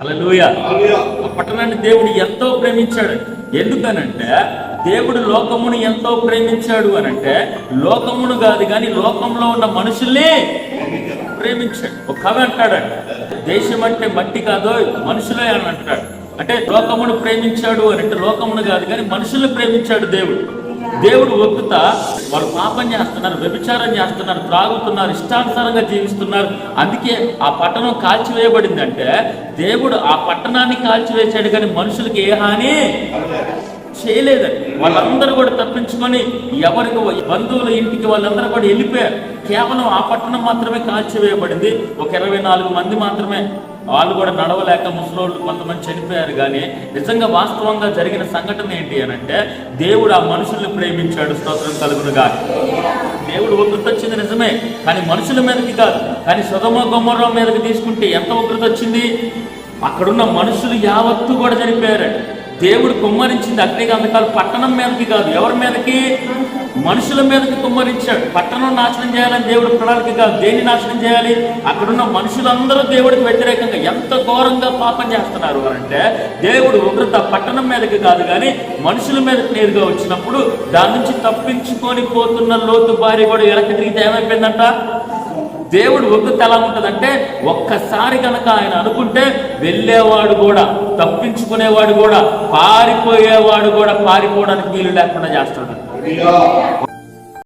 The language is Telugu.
అలలోయ ఆ పట్టణాన్ని దేవుడు ఎంతో ప్రేమించాడు. ఎందుకనంటే దేవుడు లోకమును ఎంతో ప్రేమించాడు అనంటే లోకమును కాదు కానీ లోకంలో ఉన్న మనుషుల్ని ప్రేమించాడు. ఒక కవి అంటాడంట దేశం అంటే మట్టి కాదో మనుషులే అని అంటాడు. అంటే లోకమును ప్రేమించాడు అని అంటే లోకమును కాదు కానీ మనుషుల్ని ప్రేమించాడు దేవుడు. దేవుడు ఒప్పుతా వాళ్ళు పాపం చేస్తున్నారు వ్యభిచారం చేస్తున్నారు త్రాగుతున్నారు ఇష్టానుసారంగా జీవిస్తున్నారు. అందుకే ఆ పట్టణం కాల్చివేయబడిందంటే దేవుడు ఆ పట్టణాన్ని కాల్చివేశాడు కానీ మనుషులకి ఏ హాని చేయలేదండి. వాళ్ళందరూ కూడా తప్పించుకొని ఎవరికి బంధువుల ఇంటికి వాళ్ళందరూ కూడా వెళ్ళిపోయారు. కేవలం ఆ పట్టణం మాత్రమే కాల్చివేయబడింది. ఒక ఇరవై నాలుగు మంది మాత్రమే వాళ్ళు కూడా నడవలేక ముసలోళ్ళు కొంతమంది చనిపోయారు కానీ నిజంగా వాస్తవంగా జరిగిన సంఘటన ఏంటి అని అంటే దేవుడు ఆ మనుషుల్ని ప్రేమించాడు స్తోత్రం కలుగునుగా దేవుడు ఉగ్రత వచ్చింది నిజమే కానీ మనుషుల మీదకి కాదు. కానీ సుధమ గుమ్మరం మీదకి తీసుకుంటే ఎంత ఉగ్రత వచ్చింది? అక్కడున్న మనుషులు యావత్తు కూడా చనిపోయారు దేవుడు కుమ్మరించింది అగ్నిగంధకాలు పట్టణం మీదకి కాదు ఎవరి మీదకి? మనుషుల మీదకి కుమ్మరించాడు. పట్టణం నాశనం చేయాలని దేవుడు ప్రణాళిక కాదు దేన్ని నాశనం చేయాలి? అక్కడున్న మనుషులందరూ దేవుడికి వ్యతిరేకంగా ఎంత ఘోరంగా పాపం చేస్తున్నారు అని అంటే దేవుడు ఉగ్రత పట్టణం మీదకి కాదు కానీ మనుషుల మీదకి నేరుగా వచ్చినప్పుడు దాని నుంచి తప్పించుకొని పోతున్న లోతు భార్య కూడా వెనక్కి తిరిగితే ఏమైపోయిందంట? దేవుడు ఉగ్రత ఎలా ఉంటుందంటే ఒక్కసారి కనుక ఆయన అనుకుంటే వెళ్ళేవాడు కూడా తప్పించుకునేవాడు కూడా పారిపోయేవాడు కూడా పారిపోవడానికి వీలు లేకుండా చేస్తాడు বিজয়